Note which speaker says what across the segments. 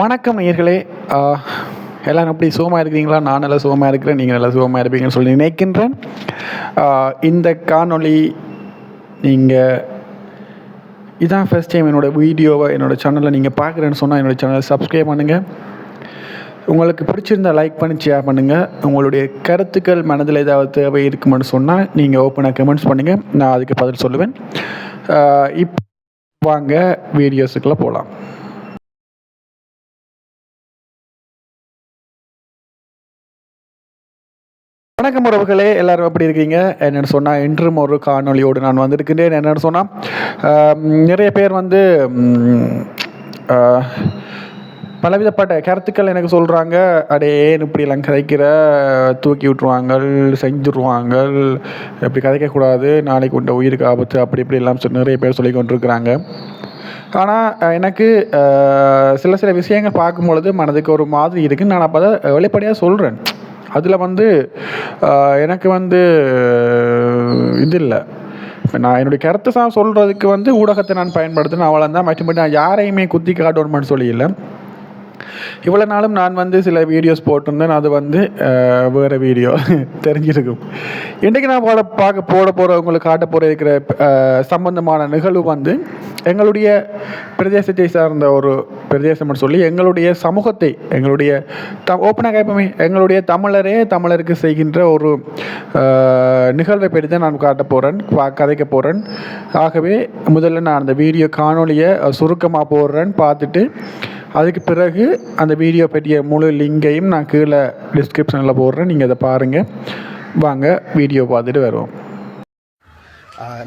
Speaker 1: வணக்கம் நேயர்களே. எல்லோரும் எப்படி சுகமாக இருக்கிறீங்களா? நான் நல்லா சுகமாக இருக்கிறேன். நீங்கள் நல்லா சுகமாக இருப்பீங்கன்னு சொல்லி நினைக்கின்றேன். இந்த காணொளி நீங்கள் இதான் ஃபர்ஸ்ட் டைம் என்னோடய வீடியோவை என்னோடய சேனலில் நீங்கள் பார்க்குறேன்னு சொன்னால் என்னோடய சேனலை சப்ஸ்கிரைப் பண்ணுங்கள் உங்களுக்கு பிடிச்சிருந்தா லைக் பண்ணி ஷேர் பண்ணுங்கள் உங்களுடைய கருத்துக்கள் மனதில் ஏதாவது தேவை இருக்குமென்னு சொன்னால் நீங்கள் ஓப்பனாக கமெண்ட்ஸ் பண்ணுங்கள் நான் அதுக்கு பதில் சொல்லுவேன். இப்போ வாங்க வீடியோஸுக்குள்ளே போகலாம் வணக்கம் உறவுகளே எல்லாரும் எப்படி இருக்கீங்க? என்னென்னு சொன்னால் இன்றும் ஒரு காணொலியோடு நான் வந்திருக்கின்றேன். என்னென்னு சொன்னால் நிறைய பேர் வந்து பலவிதப்பட்ட கருத்துக்கள் எனக்கு சொல்கிறாங்க அடே ஏன் இப்படியெல்லாம் கதைக்கிற? தூக்கி விட்ருவாங்க செஞ்சுருவாங்க இப்படி கதைக்கக்கூடாது நாளைக்கு உண்ட உயிருக்கு ஆபத்து அப்படி இப்படி எல்லாம் நிறைய பேர் சொல்லி கொண்டிருக்கிறாங்க. ஆனால் எனக்கு சில சில விஷயங்கள் பார்க்கும் பொழுது மனதுக்கு ஒரு மாதிரி இருக்குது நான் அப்போ தான் வெளிப்படையாக சொல்கிறேன் அதில் வந்து எனக்கு வந்து இது இல்லை. நான் என்னுடைய கருத்தை தான் சொல்கிறதுக்கு வந்து ஊடகத்தை நான் பயன்படுத்தினேன் அவ்வளோ தான் மற்றபடி நான் யாரையுமே குத்தி காட்டணும்னு சொல்லியில்லை இவ்வளோ நாளும் நான் வந்து சில வீடியோஸ் போட்டிருந்தேன். அது வந்து வேறு வீடியோ தெரிஞ்சிருக்கும். இன்றைக்கி நான் போட பார்க்க போட போகிற உங்களுக்கு காட்ட போகிற இருக்கிற சம்பந்தமான நிகழ்வு வந்து எங்களுடைய பிரதேசத்தை சார்ந்த ஒரு பிரதேசம்னு சொல்லி எங்களுடைய சமூகத்தை எங்களுடைய த ஓப்பனாக கேட்போமே. எங்களுடைய தமிழரே தமிழருக்கு செய்கின்ற ஒரு நிகழ்வை பற்றி தான் நான் காட்ட போகிறேன் கதைக்க போகிறேன் ஆகவே முதல்ல நான் அந்த வீடியோ காணொலியை சுருக்கமாக போடுறேன் பார்த்துட்டு அதுக்கு பிறகு அந்த வீடியோ பற்றிய முழு லிங்கையும் நான் கீழே டிஸ்கிரிப்ஷனில் போடுறேன். நீங்கள் அதை பாருங்கள் வாங்க வீடியோ பார்த்துட்டு வருவோம்.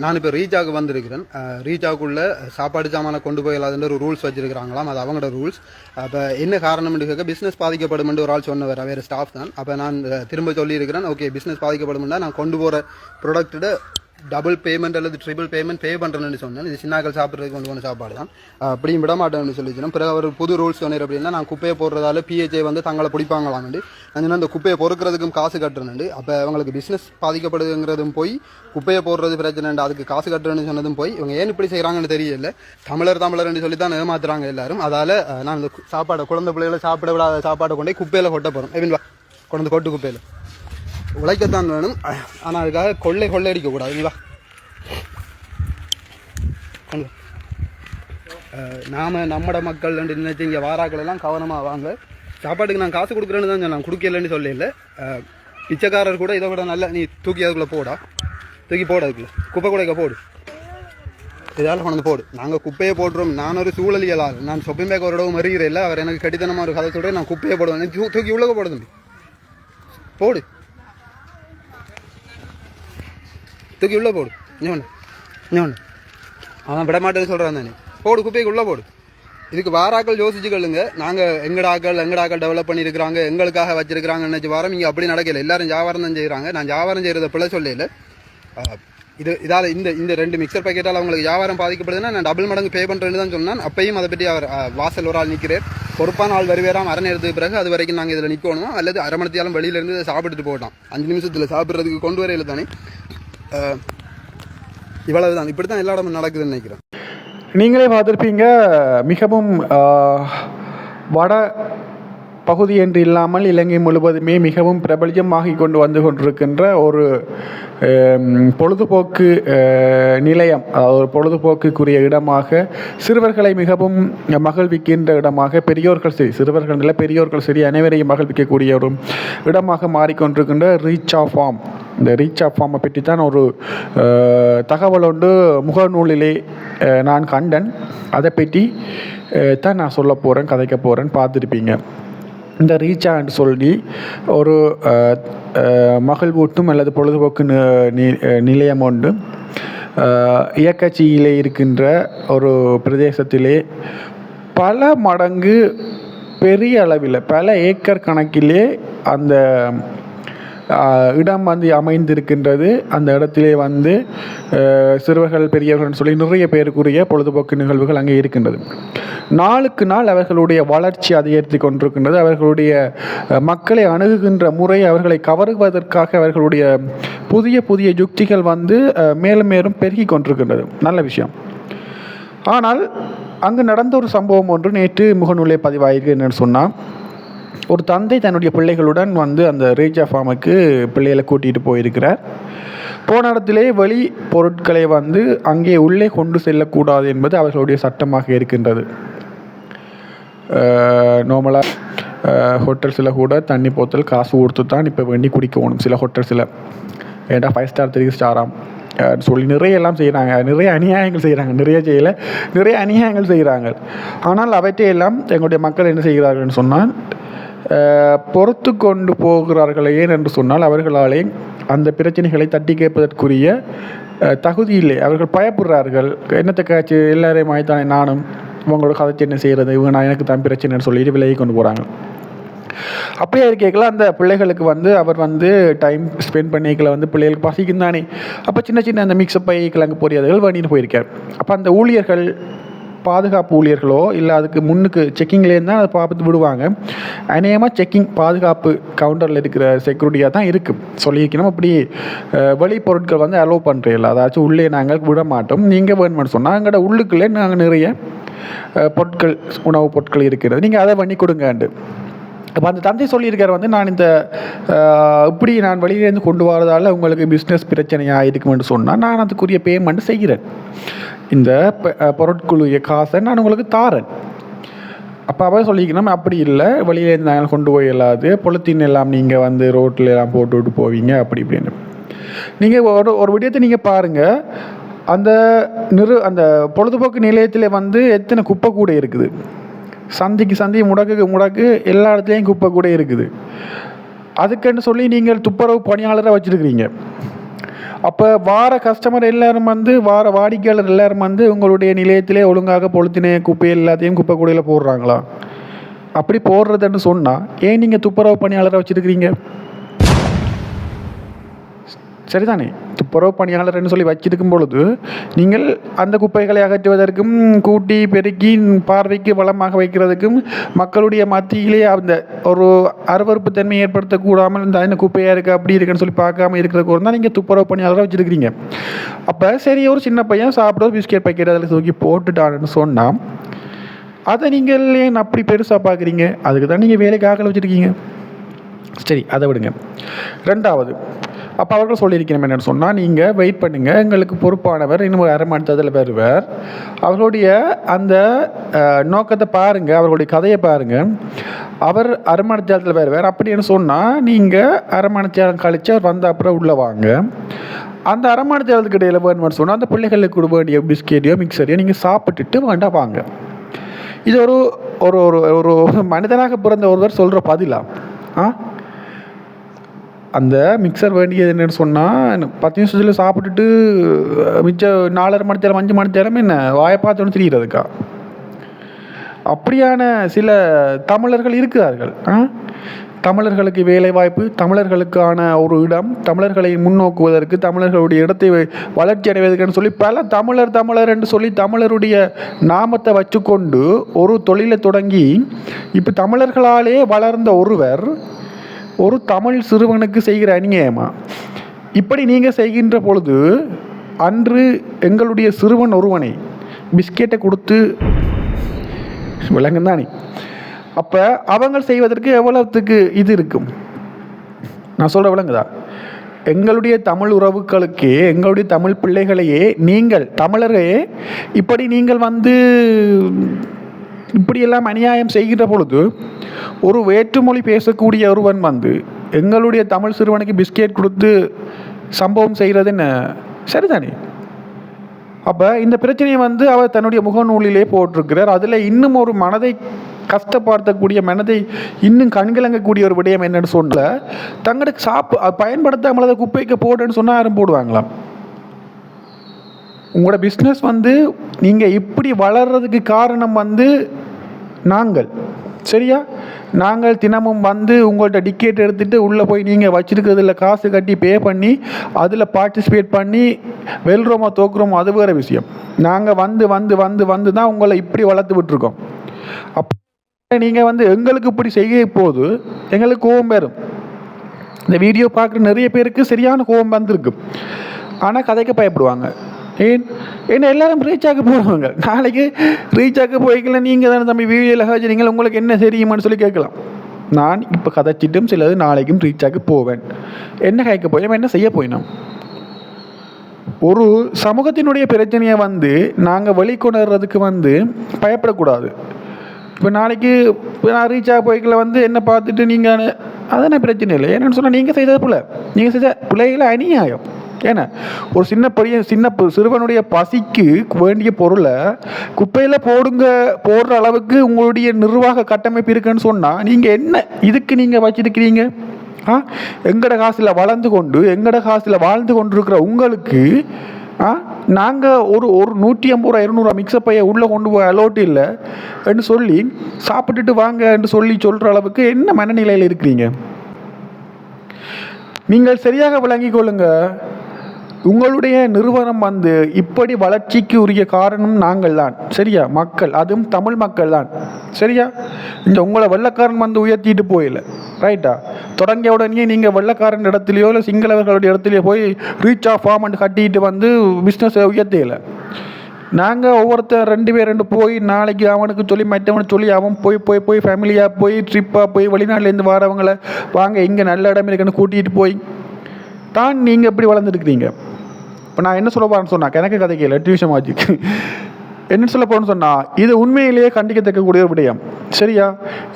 Speaker 2: நான் இப்போ ரீஜாக்கு வந்திருக்கிறேன். ரீஜாக்குள்ளே சாப்பாடு சாமானை கொண்டு போயிடலாதுன்ற ஒரு ரூல்ஸ் வச்சிருக்கிறாங்களாம். அது அவங்களோட ரூல்ஸ் அப்போ என்ன காரணம்னு கேட்க பிஸ்னஸ் பாதிக்கப்படும் ஒரு ஆள் சொன்னவர் வேறு ஸ்டாஃப் தான். அப்போ நான் திரும்ப சொல்லியிருக்கிறேன் ஓகே பிஸ்னஸ் பாதிக்கப்படும்னா நான் கொண்டு போகிற ப்ராடக்ட்டோட டபுள் பேமெண்ட் அல்லது ட்ரிபிள் பேமெண்ட் பே பண்ணுறேன்னு சொன்னேன். இது சின்னாக்கள் சாப்பிட்றதுக்கு கொண்டு போன சாப்பாடு தான். அப்படியும் விட மாட்டேன்னு சொல்லிச்சிடும். பிறகு அவர் புது ரூல்ஸ் சொன்னார் அப்படின்னா நான் குப்பையை போடுறதால பிஹெச்ஐ வந்து தங்களை பிடிப்பாங்களாம்னு நான் அந்த குப்பையை பொறுக்கிறதுக்கும் காசு கட்டுறேன்னு அப்போ அவங்களுக்கு பிஸ்னஸ் பாதிக்கப்படுதுங்கிறதும் போய் குப்பையை போடுறது பிரச்சனை அதுக்கு காசு கட்டுறேன்னு சொன்னதும் போய் இவங்க ஏன் இப்படி செய்கிறாங்கன்னு தெரியல. தமிழர் தமிழர்னு சொல்லி தான் ஏமாத்துறாங்க எல்லாரும். அதால் நான் இந்த சாப்பாடை குழந்தை பிள்ளைகளை சாப்பிட விடாத சாப்பாடை கொண்டு குப்பையில் கொட்ட போகிறோம் எவின் வா கொண்டு கொட்டு குப்பையில். உழைக்கத்தான் வேணும். ஆனால் அதுக்காக கொள்ளை கொள்ளை அடிக்க நாம நம்மட மக்கள் நினைச்சு இங்கே வாராக்கள் எல்லாம் கவனமாக வாங்க. சாப்பாட்டுக்கு நான் காசு கொடுக்குறேன்னு தான் நான் கொடுக்கலன்னு சொல்லல பிச்சைக்காரர் கூட இதை விட நல்ல நீ தூக்கி அதுக்குள்ளே போடா. தூக்கி போட அதுக்குள்ள. குப்பை கூடைக்க போடு. இதால் கொண்டு போடு. நாங்கள் குப்பையை போடுறோம். நான் ஒரு சூழலியலால் நான் சொப்பிங் பேக் ஒரு இடவும் வருகிறேன் இல்லை அவர் எனக்கு கடித்தனமாக ஒரு கதை சொல்கிறேன் நான் குப்பையை போடுவேன். தூக்கி உள்ளக போடு தம்பி. போடு. தூக்கி உள்ளே போடு. இன்னொன்று இன்னொன்று அவன் விட மாட்டேன்னு சொல்கிறான் தானே. போடு குப்பைக்கு உள்ளே போடு. இதுக்கு வாராக்கள் யோசிச்சுக்கொள்ளுங்க நாங்கள் எங்கடாக்கள் எங்கடாக்கள் டெவலப் பண்ணியிருக்கிறாங்க எங்களுக்காக வச்சிருக்கிறாங்கன்னு நினச்சி வாரம். இங்கே அப்படி நடக்கல. எல்லாரும் வியாபாரம் தான் செய்கிறாங்க நான் வியாபாரம் செய்கிறத பிள்ளை சொல்லல. இது இதால் இந்த இந்த ரெண்டு மிக்சர் பேக்கெட்டால் அவங்களுக்கு வியாபாரம் பாதிக்கப்படுதுன்னா நான் டபுள் மடங்கு பே பண்ணுறேன்னு தான் சொன்னேன். அப்பயும் அதை பற்றி அவர் வாசல் ஒரு ஆள் நிற்கிறார் பொறுப்பான ஆள் வருவேறாம் அரை நேரத்துக்கு பிறகு அது வரைக்கும் நாங்கள் இதில் நிற்கணுமா அல்லது அரை மணித்தியாலும் வெளியிலேருந்து சாப்பிட்டுட்டு போட்டோம் அஞ்சு நிமிஷத்தில் சாப்பிட்றதுக்கு கொண்டு வரையில தானே. இவ்வளவு இவ்வளவுதான். இப்படி தான் எல்லா இடமும் நடக்குதுன்னு நினைக்கிறேன்.
Speaker 1: நீங்களே பார்த்துருப்பீங்க மிகவும் வட பகுதி என்று இல்லாமல் இலங்கை முழுவதுமே மிகவும் பிரபலியமாகி கொண்டு வந்து கொண்டிருக்கின்ற ஒரு பொழுதுபோக்கு நிலையம் ஒரு பொழுதுபோக்குக்குரிய இடமாக சிறுவர்களை மிகவும் மகிழ்விக்கின்ற இடமாக பெரியோர்கள் சரி சிறுவர்கள் நில பெரியோர்கள் சரி அனைவரையும் மகிழ்விக்கக்கூடிய ஒரு இடமாக மாறிக்கொண்டிருக்கின்ற ரீச் ஆஃப் ஃபார்ம் இந்த ரீச் ஆஃப் ஃபார்மை பற்றி தான் ஒரு தகவல் ஒன்று முகநூலிலே நான் கண்டன். அதை பற்றி தான் நான் சொல்ல போகிறேன் கதைக்க போகிறேன் பார்த்துருப்பீங்க. இந்த ரீச்சான்னு சொல்லி ஒரு மகிழ்வூட்டும் அல்லது பொழுதுபோக்கு நி- நிலையம் உண்டு. இயக்கச்சியிலே இருக்கின்ற ஒரு பிரதேசத்திலே பல மடங்கு பெரிய அளவில் பல ஏக்கர் கணக்கிலே அந்த இடம் வந்து அமைந்திருக்கின்றது. அந்த இடத்திலே வந்து சிறுவர்கள் பெரியவர்கள்னு சொல்லி நிறைய பேருக்குரிய பொழுதுபோக்கு நிகழ்வுகள் அங்கே இருக்கின்றது. நாளுக்கு நாள் அவர்களுடைய வளர்ச்சி அதிகரித்து கொண்டிருக்கின்றது. அவர்களுடைய மக்களை அணுகுகின்ற முறை அவர்களை கவருவதற்காக அவர்களுடைய புதிய புதிய யுக்திகள் வந்து மேலும் மேலும் பெருகி கொண்டிருக்கின்றது. நல்ல விஷயம். ஆனால் அங்கு நடந்த ஒரு சம்பவம் ஒன்று நேற்று முகநூலே பதிவாயிருக்கு என்னன்னு சொன்னால் ஒரு தந்தை தன்னுடைய பிள்ளைகளுடன் வந்து அந்த ரீஜா ஃபார்முக்கு பிள்ளைகளை கூட்டிகிட்டு போயிருக்கிறார். போன இடத்திலே வெளி பொருட்களை வந்து அங்கே உள்ளே கொண்டு செல்லக்கூடாது என்பது அவர்களுடைய சட்டமாக இருக்கின்றது. நார்மலாக ஹோட்டல்ஸில் கூட தண்ணி போத்தல் காசு கொடுத்து தான் இப்போ வேண்டி குடிக்கணும் சில ஹோட்டல்ஸில் ஏன்டா ஃபைவ் ஸ்டார் த்ரீ ஸ்டாராம். சொல்லி நிறைய எல்லாம் செய்கிறாங்க நிறைய அநியாயங்கள் செய்கிறாங்க நிறைய செய்யலை நிறைய அநியாயங்கள் செய்கிறாங்க ஆனால் அவற்றை எல்லாம் எங்களுடைய மக்கள் என்ன செய்கிறார்கள்னு சொன்னால் பொறுத்து கொண்டு போகிறார்கள் ஏன் என்று சொன்னால் அவர்களாலே அந்த பிரச்சனைகளை தட்டி கேட்பதற்குரிய தகுதி இல்லை. அவர்கள் பயப்படுறார்கள். என்னத்தை காய்ச்சி எல்லாரையும் ஆய்த்தானே நானும். இவங்களோட கதைச்சு என்ன செய்கிறது இவங்க நான் எனக்கு தான் பிரச்சனைன்னு சொல்லிட்டு விலகி கொண்டு போகிறாங்க அப்படியே இருக்கைகள அந்த பிள்ளைகளுக்கு வந்து அவர் வந்து டைம் ஸ்பெண்ட் பண்ணிக்கல வந்து பிள்ளைகளுக்கு பசிக்கும் தானே. அப்போ சின்ன சின்ன அந்த மிக்சப்பை கிழங்கு பொரியாதர்கள் வண்டின்னு போயிருக்கார். அப்போ அந்த ஊழியர்கள் பாதுகாப்பு ஊழியர்களோ இல்லை அதுக்கு முன்னுக்கு செக்கிங்லேருந்து தான் அதை பார்த்து விடுவாங்க. அநேகமாக செக்கிங் பாதுகாப்பு கவுண்டரில் இருக்கிற செக்யூரிட்டியாக தான் இருக்குது சொல்லியிருக்கணும் அப்படி வெளி பொருட்கள் வந்து அலோவ் பண்ணுறீங்களா அதாச்சும் உள்ளே நாங்கள் விட மாட்டோம். நீங்கள் வேணும்னு சொன்னால் எங்களோட உள்ளுக்குள்ளே நாங்கள் நிறைய பொருட்கள் உணவுப் பொருட்கள் இருக்கிறது. நீங்கள் அதை பண்ணி கொடுங்கண்டு. அப்போ அந்த தந்தை சொல்லியிருக்கார் வந்து நான் இந்த இப்படி நான் வெளியிலேருந்து கொண்டு வரதால் உங்களுக்கு பிஸ்னஸ் பிரச்சனையாக இருக்குமென்று சொன்னால் நான் அதுக்குரிய பேமெண்ட் செய்கிறேன். இந்த பொருட்களுடைய காசை நான் உங்களுக்கு தாரேன். அப்போ அவன் சொல்லிக்கணும் அப்படி இல்லை. வெளியிலேருந்து நாங்கள் கொண்டு போய் இல்லாது பொலித்தீன் எல்லாம் நீங்கள் வந்து ரோட்டில் எல்லாம் போட்டு விட்டு போவீங்க. அப்படி இப்படின்னு நீங்கள் ஒரு ஒரு விடயத்தை நீங்கள் பாருங்கள் அந்த நிறு அந்த பொழுதுபோக்கு நிலையத்தில் வந்து எத்தனை குப்பை கூட இருக்குது? சந்திக்கு சந்தி முடக்குக்கு முடக்கு எல்லா இடத்துலையும் குப்பை கூட இருக்குது. அதுக்குன்னு சொல்லி நீங்கள் துப்புரவு பணியாளரை வச்சுருக்கிறீங்க. அப்போ வார கஸ்டமர் எல்லாரும் வந்து வார வாடிக்கையாளர் எல்லோரும் வந்து உங்களுடைய நிலையத்திலே ஒழுங்காக பொழுத்தின குப்பை எல்லாத்தையும் குப்பை கூடையில் போடுறாங்களா? அப்படி போடுறதுன்னு சொன்னால் ஏன் நீங்கள் துப்புரவு பணியாளரை வச்சுருக்கிறீங்க? சரிதானே? துப்புரவு பணியாளர்னு சொல்லி வச்சிருக்கும் பொழுது நீங்கள் அந்த குப்பைகளை அகற்றுவதற்கும் கூட்டி பெருக்கி பார்வைக்கு வளமாக வைக்கிறதுக்கும் மக்களுடைய மத்தியிலே அந்த ஒரு அருவறுப்பு தன்மையை ஏற்படுத்தக்கூடாமல் இந்த என்ன குப்பையாக இருக்குது அப்படி இருக்குன்னு சொல்லி பார்க்காம இருக்கிறதுக்கு ஒரு தான் நீங்கள் துப்புரவு பணியாளராக வச்சுருக்கிறீங்க அப்போ சரி ஒரு சின்ன பையன் சாப்பிட பிஸ்கெட் பாக்கெட் அதில் தூக்கி போட்டுட்டான்னு சொன்னால் அதை நீங்கள் ஏன் அப்படி பெருசாக பார்க்குறீங்க அதுக்கு தான் நீங்கள் வேலைக்கு ஆக்கல வச்சுருக்கீங்க. சரி அதை விடுங்க. ரெண்டாவது அப்போ அவர்கள் சொல்லியிருக்கிறோம் என்னென்னு சொன்னால் நீங்கள் வெயிட் பண்ணுங்கள் எங்களுக்கு பொறுப்பானவர் இன்னும் ஒரு அரை மணி நேரத்தில் வருவார். அவர்களுடைய அந்த நோக்கத்தை பாருங்கள் அவர்களுடைய கதையை பாருங்கள் அவர் அரை மணி நேரத்தில் வருவார். அப்படின்னு சொன்னால் நீங்கள் அரை மணி நேரம் கழித்து அவர் வந்த அப்புறம் உள்ளே வாங்க. அந்த அரை மணி நேரத்துக்கு இடையில் வேணும்னு சொன்னால் அந்த பிள்ளைகளுக்கு கொடுக்க வேண்டிய பிஸ்கெட்டையோ மிக்சரையோ நீங்கள் சாப்பிட்டுட்டு வேண்டாம் வாங்க. இது ஒரு ஒரு ஒரு ஒரு மனிதனாக பிறந்த ஒருவர் சொல்கிற பதிலா? ஆ? அந்த மிக்சர் வேண்டியது என்னென்னு சொன்னால் பத்து நிமிஷத்தில் சாப்பிட்டுட்டு மிச்சம் நாலரை மணி நேரம் அஞ்சு மணி நேரம் என்ன வாயை பார்த்தோன்னு தெரிகிறதுக்கா அப்படியான சில தமிழர்கள் இருக்கிறார்கள். ஆ? தமிழர்களுக்கு வேலை வாய்ப்பு தமிழர்களுக்கான ஒரு இடம் தமிழர்களை முன்னோக்குவதற்கு தமிழர்களுடைய இடத்தை வளர்ச்சி அடைவதற்குன்னு சொல்லி பல தமிழர் தமிழர் என்று சொல்லி தமிழருடைய நாமத்தை வச்சுக்கொண்டு ஒரு தொழிலை தொடங்கி இப்போ தமிழர்களாலே வளர்ந்த ஒருவர் ஒரு தமிழ் சிறுவனுக்கு செய்கிற அநியாயமா? இப்படி நீங்கள் செய்கின்ற பொழுது அன்று எங்களுடைய சிறுவன் ஒருவனை பிஸ்கெட்டை கொடுத்து விலங்கும்தானே அப்போ அவங்க செய்வதற்கு எவ்வளவுத்துக்கு இது இருக்கும்? நான் சொல்கிற விளங்குதா எங்களுடைய தமிழ் உறவுகளுக்கே எங்களுடைய தமிழ் பிள்ளைகளையே நீங்கள் தமிழரே இப்படி நீங்கள் வந்து இப்படியெல்லாம் அநியாயம் செய்கின்ற பொழுது ஒரு வேற்றுமொழி பேசக்கூடிய ஒருவன் வந்து எங்களுடைய தமிழ் சிறுவனுக்கு பிஸ்கெட் கொடுத்து சம்பவம் செய்கிறது என்ன சரிதானே? அப்போ இந்த பிரச்சனையை வந்து அவர் தன்னுடைய முகநூலிலே போட்டிருக்கிறார். அதில் இன்னும் ஒரு மனதை கஷ்டப்படுத்தக்கூடிய மனதை இன்னும் கண்கலங்கக்கூடிய ஒரு விடயம் என்னன்னு சொன்ன தங்களுக்கு சாப்பு பயன்படுத்தாமல் அதை குப்பைக்கு போடுன்னு சொன்னால் யாரும் போடுவாங்களாம்? உங்களோட பிஸ்னஸ் வந்து நீங்கள் இப்படி வளர்றதுக்கு காரணம் வந்து நாங்கள். சரியா? நாங்கள் தினமும் வந்து உங்கள்கிட்ட டிக்கெட் எடுத்துகிட்டு உள்ளே போய் நீங்கள் வச்சுருக்கிறதுல காசு கட்டி பே பண்ணி அதில் பார்ட்டிசிபேட் பண்ணி வெல்றோமோ தோக்குறோமோ அது வேறு விஷயம். நாங்கள் வந்து வந்து வந்து வந்து தான் உங்களை இப்படி வளர்த்து விட்டுருக்கோம். அப்போ நீங்கள் வந்து எங்களுக்கு இப்படி செய்ய போது எங்களுக்கு கோபம் வரும். இந்த வீடியோ பார்க்குற நிறைய பேருக்கு சரியான கோபம் வந்திருக்கு. ஆனால் கதைக்க பயப்படுவாங்க. ஏன்? ஏன்னா எல்லாரும் ரீச்சாக்கு போகிறவங்க நாளைக்கு ரீச்சாக்கு போய்க்கல நீங்கள் தானே தம்பி வீடியோவில் ஹாஜரிங்கள் உங்களுக்கு என்ன தெரியுமான்னு சொல்லி கேட்கலாம். நான் இப்போ கதைச்சிட்டும் சிலது நாளைக்கும் ரீச்சாக்கு போவேன். என்ன கேட்க போய் நம்ம என்ன செய்ய போயினோம்? ஒரு சமூகத்தினுடைய பிரச்சனையை வந்து நாங்கள் வெளிக்கொணர்றதுக்கு வந்து பயப்படக்கூடாது. இப்போ நாளைக்கு இப்போ நான் ரீச் ஆக போய்க்கல வந்து என்ன பார்த்துட்டு நீங்கள் அதெல்லாம் பிரச்சனை இல்லை. என்னென்னு சொன்னால் நீங்கள் செய்தது பிள்ளை நீங்கள் செய்த பிள்ளைகளை அநியாயம். ஏன்னா ஒரு சின்ன பையன் சின்ன சிறுவனுடைய பசிக்கு வேண்டிய பொருளை குப்பையில் போடுங்க போடுற அளவுக்கு உங்களுடைய நிர்வாக கட்டமைப்பு இருக்குன்னு சொன்னால் நீங்கள் என்ன இதுக்கு நீங்கள் வச்சிருக்கிறீங்க? ஆ? எங்கட காசில் வளர்ந்து கொண்டு எங்கட காசில் வாழ்ந்து கொண்டிருக்கிற உங்களுக்கு ஆ? நாங்கள் ஒரு ஒரு நூற்றி ஐம்பது ரூபா இரநூறுவா மிக்சப் பைய உள்ளே கொண்டு போய் அலோட் இல்லை என்று சொல்லி சாப்பிட்டுட்டு வாங்க என்று சொல்லி சொல்கிற அளவுக்கு என்ன மனநிலையில் இருக்கிறீங்க? நீங்கள் சரியாக விளங்கிக் கொள்ளுங்கள் உங்களுடைய நிறுவனம் வந்து இப்படி வளர்ச்சிக்கு உரிய காரணம் நாங்கள் தான். சரியா? மக்கள். அதுவும் தமிழ் மக்கள் தான். சரியா? இந்த உங்களை வெள்ளக்காரன் வந்து உயர்த்திட்டு போயில. ரைட்டா தொடங்கிய உடனே நீங்கள் வெள்ளக்காரன் இடத்துலையோ இல்லை சிங்களவர்களுடைய இடத்துலையோ போய் ரீச் ஆஃப் ஃபார்மெண்ட் கட்டிட்டு வந்து பிஸ்னஸை உயர்த்தியலை. நாங்கள் ஒவ்வொருத்தர் ரெண்டு பேர் ரெண்டு போய் நாளைக்கு அவனுக்கு சொல்லி மற்றவனுக்கு சொல்லி அவன் போய் போய் போய் ஃபேமிலியாக போய் ட்ரிப்பாக போய் வெளிநாட்டிலேருந்து வரவங்கள வாங்க இங்கே நல்ல இடம் இருக்குன்னு கூட்டிகிட்டு போய் தான் நீங்கள் எப்படி வளர்ந்துருக்கிறீங்க. இப்போ நான் என்ன சொல்ல போகிறேன்னு சொன்னா எனக்கு கதை கேள்வி டியூஷன் நிமிஷம் என்ன சொல்ல போகிறேன்னு சொன்னால் இது உண்மையிலேயே கண்டிக்கத்தக்கக்கூடிய ஒரு விடயம். சரியா?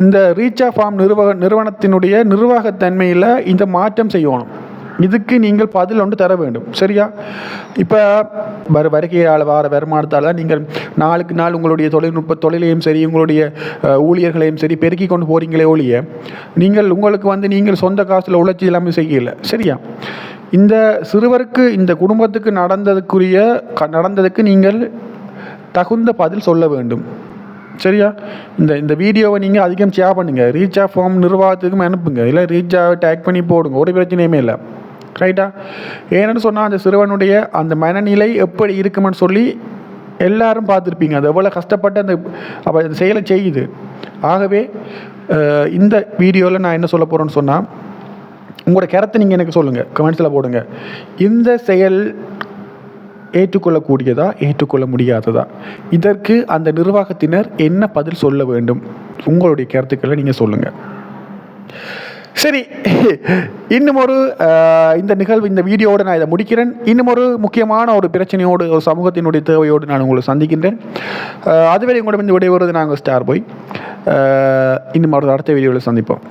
Speaker 1: இந்த ரீச்சா ஃபார்ம் நிறுவக நிறுவனத்தினுடைய நிர்வாகத்தன்மையில் இந்த மாற்றம் செய்யணும். இதுக்கு நீங்கள் பதில் ஒன்று தர வேண்டும். சரியா? இப்போ வர வருகையால் வார வருமானத்தால் தான் நீங்கள் நாளுக்கு நாள் உங்களுடைய தொழில்நுட்ப தொழிலையும் சரி உங்களுடைய ஊழியர்களையும் சரி பெருக்கி கொண்டு போகிறீங்களே ஒழிய நீங்கள் உங்களுக்கு வந்து நீங்கள் சொந்த காசில் உழைச்சி எல்லாமே செய்யலை. சரியா? இந்த சிறுவருக்கு இந்த குடும்பத்துக்கு நடந்ததுக்குரிய க- நடந்ததுக்கு நீங்கள் தகுந்த பதில் சொல்ல வேண்டும். சரியா? இந்த இந்த வீடியோவை நீங்கள் அதிகம் ஷேர் பண்ணுங்கள் ரீச் ஆஃப் ஃபார்ம் நிர்வாகத்துக்கும் அனுப்புங்க. இல்லை ரீச்சாக டேக் பண்ணி போடுங்க. ஒரு பிரச்சனையுமே இல்லை. ரைட்டா ஏன்னு சொன்னால் அந்த சிறுவனுடைய அந்த மனநிலை எப்படி இருக்குமென்னு சொல்லி எல்லாரும் பார்த்துருப்பீங்க. அது எவ்வளோ கஷ்டப்பட்டு அந்த அப்போ அந்த செயலை செய்யுது. ஆகவே இந்த வீடியோவில் நான் என்ன சொல்ல போகிறேன்னு சொன்னால் உங்களோட கருத்தை நீங்கள் எனக்கு சொல்லுங்கள் கமெண்ட்ஸில் போடுங்க. இந்த செயல் ஏற்றுக்கொள்ளக்கூடியதா ஏற்றுக்கொள்ள முடியாததா? இதற்கு அந்த நிர்வாகத்தினர் என்ன பதில் சொல்ல வேண்டும்? உங்களுடைய கருத்துக்களை நீங்கள் சொல்லுங்கள் சரி இன்னும் ஒரு இந்த நிகழ்வு இந்த வீடியோவோடு நான் இதை முடிக்கிறேன். இன்னும் ஒரு முக்கியமான ஒரு பிரச்சனையோடு ஒரு சமூகத்தினுடைய தேவையோடு நான் உங்களை சந்திக்கின்றேன். அதுவரை உங்களிடம் இந்த விடைபெறுவது நாங்கள் ஸ்டார் போய். இன்னும் ஒரு அடுத்த வீடியோவில் சந்திப்போம்.